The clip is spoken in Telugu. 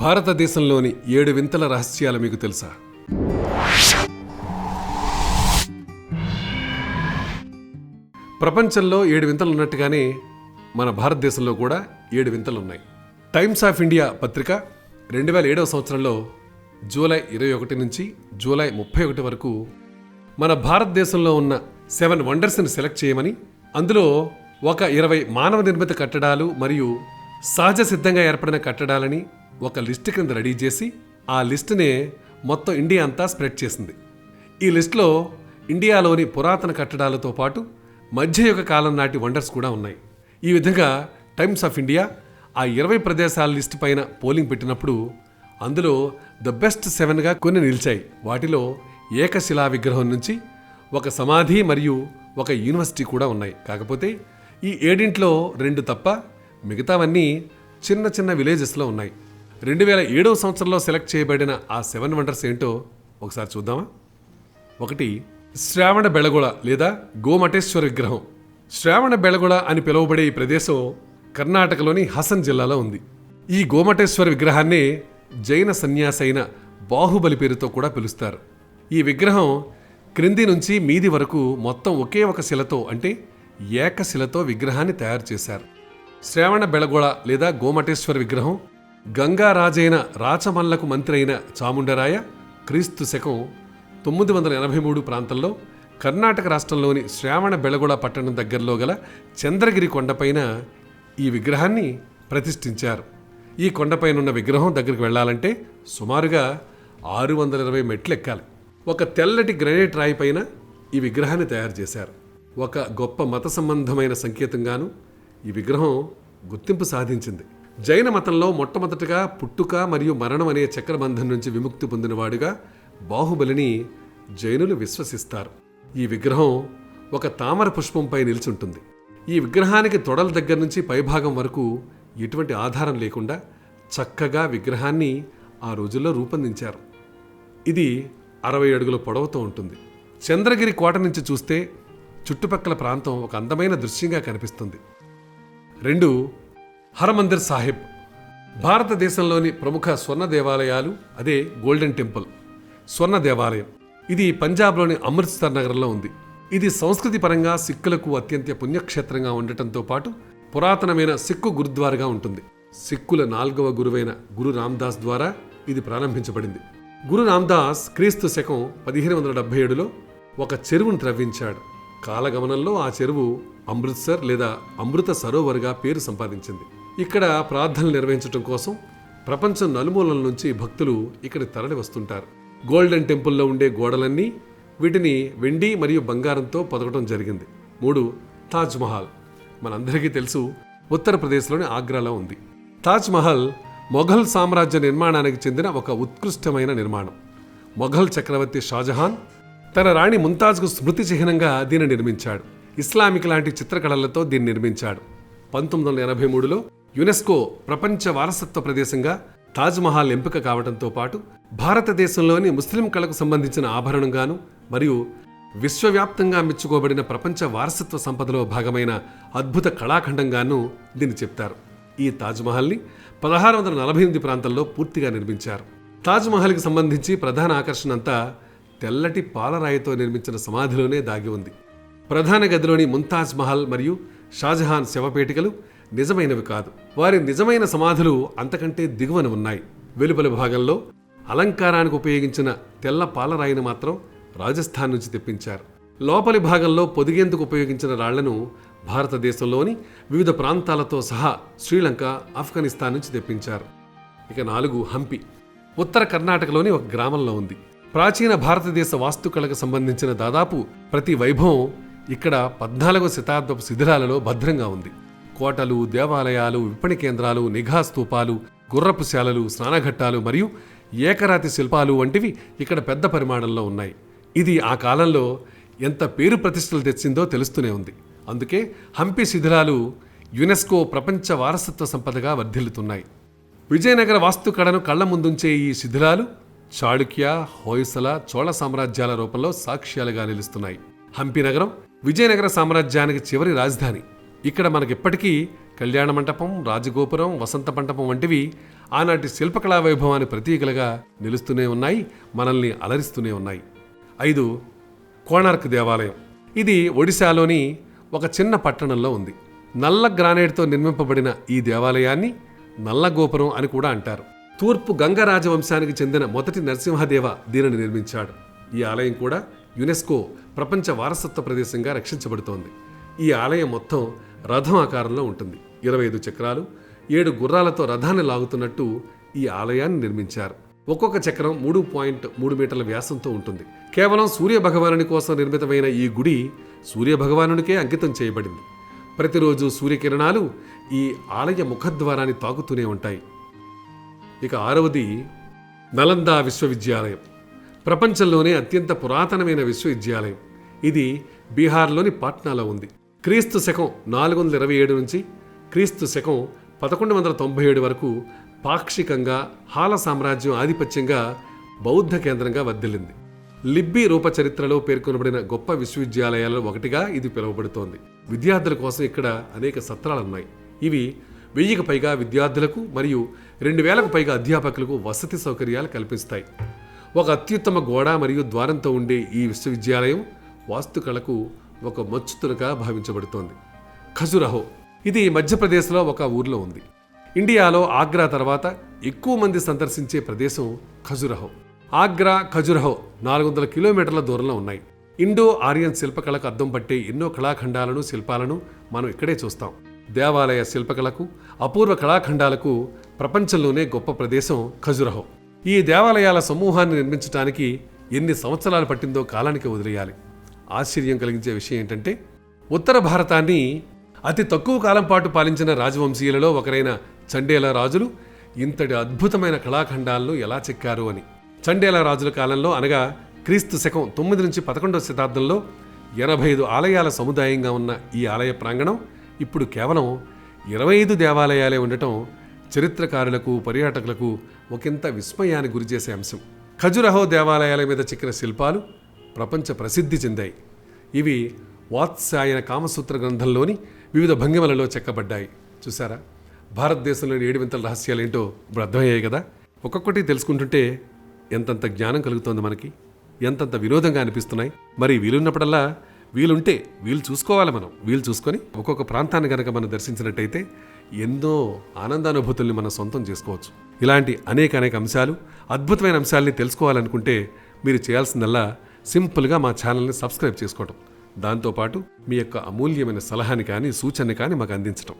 భారతదేశంలోని ఏడు వింతల రహస్యాలు మీకు తెలుసా? ప్రపంచంలో ఏడు వింతలు ఉన్నట్టుగానే మన భారతదేశంలో కూడా ఏడు వింతలు ఉన్నాయి. టైమ్స్ ఆఫ్ ఇండియా పత్రిక రెండు వేల ఏడవ సంవత్సరంలో జూలై ఇరవై ఒకటి నుంచి జూలై ముప్పై ఒకటి వరకు మన భారతదేశంలో ఉన్న సెవెన్ వండర్స్ని సెలెక్ట్ చేయమని అందులో ఒక ఇరవై మానవ నిర్మిత కట్టడాలు మరియు సహజ సిద్ధంగా ఏర్పడిన కట్టడాలని ఒక లిస్ట్ కింద రెడీ చేసి ఆ లిస్టునే మొత్తం ఇండియా అంతా స్ప్రెడ్ చేసింది. ఈ లిస్టులో ఇండియాలోని పురాతన కట్టడాలతో పాటు మధ్యయుగ కాలం నాటి వండర్స్ కూడా ఉన్నాయి. ఈ విధంగా టైమ్స్ ఆఫ్ ఇండియా ఆ ఇరవై ప్రదేశాల లిస్టు పైన పోలింగ్ పెట్టినప్పుడు అందులో ద బెస్ట్ సెవెన్గా కొన్ని నిలిచాయి. వాటిలో ఏకశిలా విగ్రహం నుంచి ఒక సమాధి మరియు ఒక యూనివర్సిటీ కూడా ఉన్నాయి. కాకపోతే ఈ ఏడింట్లో రెండు తప్ప మిగతావన్నీ చిన్న చిన్న విలేజెస్లో ఉన్నాయి. రెండు వేల ఏడవ సంవత్సరంలో సెలెక్ట్ చేయబడిన ఆ సెవెన్ వండర్స్ ఏంటో ఒకసారి చూద్దామా? ఒకటి శ్రావణ బెళగొళ లేదా గోమటేశ్వర విగ్రహం. శ్రావణ బెళగొళ అని పిలువబడే ఈ ప్రదేశం కర్ణాటకలోని హసన్ జిల్లాలో ఉంది. ఈ గోమటేశ్వర విగ్రహాన్నే జైన సన్యాసి అయిన బాహుబలి పేరుతో కూడా పిలుస్తారు. ఈ విగ్రహం క్రింది నుంచి మీది వరకు మొత్తం ఒకే ఒక శిలతో అంటే ఏకశిలతో విగ్రహాన్ని తయారు చేశారు. శ్రావణ బెళగొళ లేదా గోమటేశ్వర విగ్రహం గంగారాజైన రాచమల్లకు మంత్రి అయిన చాముండరాయ క్రీస్తు శకం తొమ్మిది వందల ఎనభై మూడు ప్రాంతంలో కర్ణాటక రాష్ట్రంలోని శ్రావణ బెళగొడ పట్టణం దగ్గరలో గల చంద్రగిరి కొండపైన ఈ విగ్రహాన్ని ప్రతిష్ఠించారు. ఈ కొండపైన ఉన్న విగ్రహం దగ్గరికి వెళ్ళాలంటే సుమారుగా ఆరు వందల ఇరవై మెట్లు ఎక్కాలి ఒక తెల్లటి గ్రనేట్ రాయి పైన ఈ విగ్రహాన్ని తయారు చేశారు. ఒక గొప్ప మత సంబంధమైన సంకేతంగాను ఈ విగ్రహం గుర్తింపు సాధించింది. జైన మతంలో మొట్టమొదటగా పుట్టుక మరియు మరణం అనే చక్రబంధం నుంచి విముక్తి పొందినవాడుగా బాహుబలిని జైనులు విశ్వసిస్తారు. ఈ విగ్రహం ఒక తామర పుష్పంపై నిల్చుంటుంది. ఈ విగ్రహానికి తొడల దగ్గర నుంచి పైభాగం వరకు ఎటువంటి ఆధారం లేకుండా చక్కగా విగ్రహాన్ని ఆ రోజుల్లో రూపొందించారు. ఇది అరవై అడుగుల పొడవుతో ఉంటుంది. చంద్రగిరి కోట నుంచి చూస్తే చుట్టుపక్కల ప్రాంతం ఒక అందమైన దృశ్యంగా కనిపిస్తుంది. రెండు హరమందిర్ సాహిబ్. భారతదేశంలోని ప్రముఖ స్వర్ణ దేవాలయాలు అదే గోల్డెన్ టెంపుల్ స్వర్ణ దేవాలయం ఇది పంజాబ్లోని అమృత్సర్ నగరంలో ఉంది. ఇది సంస్కృతి పరంగా సిక్కులకు అత్యంత పుణ్యక్షేత్రంగా ఉండటంతో పాటు పురాతనమైన సిక్కు గురుద్వారగా ఉంటుంది. సిక్కుల నాల్గవ గురువైన గురు రామ్దాస్ ద్వారా ఇది ప్రారంభించబడింది. గురు రామ్దాస్ క్రీస్తు శకం పదిహేను వందల డెబ్బై ఏడులో ఒక చెరువును త్రవ్వించాడు. కాలగమనంలో ఆ చెరువు అమృత్సర్ లేదా అమృత సరోవర్గా పేరు సంపాదించింది. ఇక్కడ ప్రార్థనలు నిర్వహించడం కోసం ప్రపంచం నలుమూలల నుంచి భక్తులు ఇక్కడ తరలి వస్తుంటారు. గోల్డెన్ టెంపుల్లో ఉండే గోడలన్నీ వీటిని వెండి మరియు బంగారంతో పొదగడం జరిగింది. మూడు తాజ్మహల్ మనందరికీ తెలుసు ఉత్తరప్రదేశ్లోని ఆగ్రాలో ఉంది. తాజ్మహల్ మొఘల్ సామ్రాజ్య నిర్మాణానికి చెందిన ఒక ఉత్కృష్టమైన నిర్మాణం. మొఘల్ చక్రవర్తి షాజహాన్ తన రాణి ముంతాజ్కు స్మృతి చిహ్నంగా దీన్ని నిర్మించాడు. ఇస్లామిక్ లాంటి చిత్రకళలతో దీన్ని నిర్మించాడు. పంతొమ్మిది వందల ఎనభై మూడులో యునెస్కో ప్రపంచ వారసత్వ ప్రదేశంగా తాజ్మహల్ ఎంపిక కావడంతో పాటు భారతదేశంలోని ముస్లిం కళకు సంబంధించిన ఆభరణంగాను మరియు విశ్వవ్యాప్తంగా మెచ్చుకోబడిన ప్రపంచ వారసత్వ సంపదలో భాగమైన అద్భుత కళాఖండంగాను దీన్ని చెప్తారు. ఈ తాజ్మహల్ని పదహారు వందల నలభై ఎనిమిది ప్రాంతంలో పూర్తిగా నిర్మించారు. తాజ్మహల్కి సంబంధించి ప్రధాన ఆకర్షణ అంతా తెల్లటి పాలరాయితో నిర్మించిన సమాధిలోనే దాగి ఉంది. ప్రధాన గదిలోని ముంతాజ్ మహల్ మరియు షాజహాన్ శవపేటికలు నిజమైనవి కాదు. వారి నిజమైన సమాధులు అంతకంటే దిగువన ఉన్నాయి. వెలుపల భాగంలో అలంకారానికి ఉపయోగించిన తెల్ల పాలరాయిని మాత్రం రాజస్థాన్ నుంచి తెప్పించారు. లోపలి భాగంలో పొదిగేందుకు ఉపయోగించిన రాళ్ళను భారతదేశంలోని వివిధ ప్రాంతాలతో సహా శ్రీలంక ఆఫ్ఘనిస్తాన్ నుంచి తెప్పించారు. ఇక నాలుగు హంపి. ఉత్తర కర్ణాటకలోని ఒక గ్రామంలో ఉంది. ప్రాచీన భారతదేశ వాస్తుకళకు సంబంధించిన దాదాపు ప్రతి వైభవం ఇక్కడ పద్నాలుగవ శతాబ్దపు శిథిలాలలో భద్రంగా ఉంది. కోటలు దేవాలయాలు విపణి కేంద్రాలు నిఘా స్తూపాలు గుర్రపు శాలలు స్నానఘట్టాలు మరియు ఏకరాతి శిల్పాలు వంటివి ఇక్కడ పెద్ద పరిమాణంలో ఉన్నాయి. ఇది ఆ కాలంలో ఎంత పేరు ప్రతిష్టలు తెచ్చిందో తెలుస్తూనే ఉంది. అందుకే హంపి శిథిలాలు యునెస్కో ప్రపంచ వారసత్వ సంపదగా వర్ధిల్లుతున్నాయి. విజయనగర వాస్తుకళను కళ్ళ ముందుంచే ఈ శిథిలాలు చాళుక్య హోయసల చోళ సామ్రాజ్యాల రూపంలో సాక్ష్యాలుగా నిలుస్తున్నాయి. హంపి నగరం విజయనగర సామ్రాజ్యానికి చివరి రాజధాని. ఇక్కడ మనకిప్పటికీ కళ్యాణ మంటపం రాజగోపురం వసంత మంటపం వంటివి ఆనాటి శిల్పకళా వైభవాన్ని ప్రతీకలుగా నిలుస్తూనే ఉన్నాయి మనల్ని అలరిస్తూనే ఉన్నాయి. ఐదు కోణార్క్ దేవాలయం. ఇది ఒడిశాలోని ఒక చిన్న పట్టణంలో ఉంది. నల్ల గ్రానైట్తో నిర్మింపబడిన ఈ దేవాలయాన్ని నల్ల గోపురం అని కూడా అంటారు. తూర్పు గంగ రాజవంశానికి చెందిన మొదటి నరసింహదేవ దీనిని నిర్మించాడు. ఈ ఆలయం కూడా యునెస్కో ప్రపంచ వారసత్వ ప్రదేశంగా రక్షించబడుతోంది. ఈ ఆలయం మొత్తం రథం ఆకారంలో ఉంటుంది. ఇరవై ఐదు చక్రాలు ఏడు గుర్రాలతో రథాన్ని లాగుతున్నట్టు ఈ ఆలయాన్ని నిర్మించారు. ఒక్కొక్క చక్రం మూడు పాయింట్ మూడు మీటర్ల వ్యాసంతో ఉంటుంది. కేవలం సూర్య భగవానుని కోసం నిర్మితమైన ఈ గుడి సూర్య భగవానునికే అంకితం చేయబడింది. ప్రతిరోజు సూర్యకిరణాలు ఈ ఆలయ ముఖద్వారాన్ని తాకుతూనే ఉంటాయి. ఇక ఆరవది నలందా విశ్వవిద్యాలయం. ప్రపంచంలోనే అత్యంత పురాతనమైన విశ్వవిద్యాలయం. ఇది బీహార్లోని పాట్నాలో ఉంది. క్రీస్తు శకం నాలుగు వందల ఇరవై ఏడు నుంచి క్రీస్తు శకం పదకొండు వందల తొంభై ఏడు వరకు పాక్షికంగా హాల సామ్రాజ్యం ఆధిపత్యంగా బౌద్ధ కేంద్రంగా వర్ధిల్లింది. లిబ్బీ రూప చరిత్రలో పేర్కొనబడిన గొప్ప విశ్వవిద్యాలయాలలో ఒకటిగా ఇది పిలువబడుతోంది. విద్యార్థుల కోసం ఇక్కడ అనేక సత్రాలున్నాయి. ఇవి వెయ్యికి పైగా విద్యార్థులకు మరియు రెండు వేలకు పైగా అధ్యాపకులకు వసతి సౌకర్యాలు కల్పిస్తాయి. ఒక అత్యుత్తమ గోడ మరియు ద్వారంతో ఉండే ఈ విశ్వవిద్యాలయం వాస్తుకళకు ఒక మచ్చుతునగా భావించబడుతోంది. ఖజురహో ఇది మధ్యప్రదేశ్లో ఒక ఊర్లో ఉంది. ఇండియాలో ఆగ్రా తర్వాత ఎక్కువ మంది సందర్శించే ప్రదేశం ఖజురహో. ఆగ్రా ఖజురహో నాలుగు వందల కిలోమీటర్ల దూరంలో ఉన్నాయి. ఇండో ఆర్యన్ శిల్పకళకు అద్దం పట్టే ఎన్నో కళాఖండాలను శిల్పాలను మనం ఇక్కడే చూస్తాం. దేవాలయ శిల్పకళకు అపూర్వ కళాఖండాలకు ప్రపంచంలోనే గొప్ప ప్రదేశం ఖజురహో. ఈ దేవాలయాల సమూహాన్ని నిర్మించడానికి ఎన్ని సంవత్సరాలు పట్టిందో కాలానికి వదిలేయాలి. ఆశ్చర్యం కలిగించే విషయం ఏంటంటే ఉత్తర భారతాన్ని అతి తక్కువ కాలం పాటు పాలించిన రాజవంశీయులలో ఒకరైన చండేల రాజులు ఇంతటి అద్భుతమైన కళాఖండాలను ఎలా చెక్కారు అని. చండేల రాజుల కాలంలో అనగా క్రీస్తు శకం తొమ్మిది నుంచి పదకొండవ శతాబ్దంలో ఎనభై ఐదు ఆలయాల సముదాయంగా ఉన్న ఈ ఆలయ ప్రాంగణం ఇప్పుడు కేవలం ఇరవై ఐదు దేవాలయాలే ఉండటం చరిత్రకారులకు పర్యాటకులకు ఒకంత విస్మయానికి గురిచేసే అంశం. ఖజురహో దేవాలయాల మీద చెక్కిన శిల్పాలు ప్రపంచ ప్రసిద్ధి చెందాయి. ఇవి వాత్సాయన కామసూత్ర గ్రంథంలోని వివిధ భంగిమలలో చెక్కబడ్డాయి. చూసారా భారతదేశంలోని ఏడు వింతల రహస్యాలు ఏంటో ఇప్పుడు అర్థమయ్యాయి కదా? ఒక్కొక్కటి తెలుసుకుంటుంటే ఎంతంత జ్ఞానం కలుగుతోంది మనకి ఎంతంత వినోదంగా అనిపిస్తున్నాయి. మరి వీలున్నప్పుడల్లా వీలుంటే వీలు చూసుకోవాలి మనం. వీలు చూసుకొని ఒక్కొక్క ప్రాంతాన్ని కనుక మనం దర్శించినట్టయితే ఎన్నో ఆనందానుభూతుల్ని మనం సొంతం చేసుకోవచ్చు. ఇలాంటి అనేక అనేక అంశాలు అద్భుతమైన అంశాలని తెలుసుకోవాలనుకుంటే మీరు చేయాల్సిందల్లా సింపుల్గా మా ఛానల్ని సబ్స్క్రైబ్ చేసుకోవటం. దాంతోపాటు మీ యొక్క అమూల్యమైన సలహాని కానీ సూచనని కానీ మాకు అందించటం.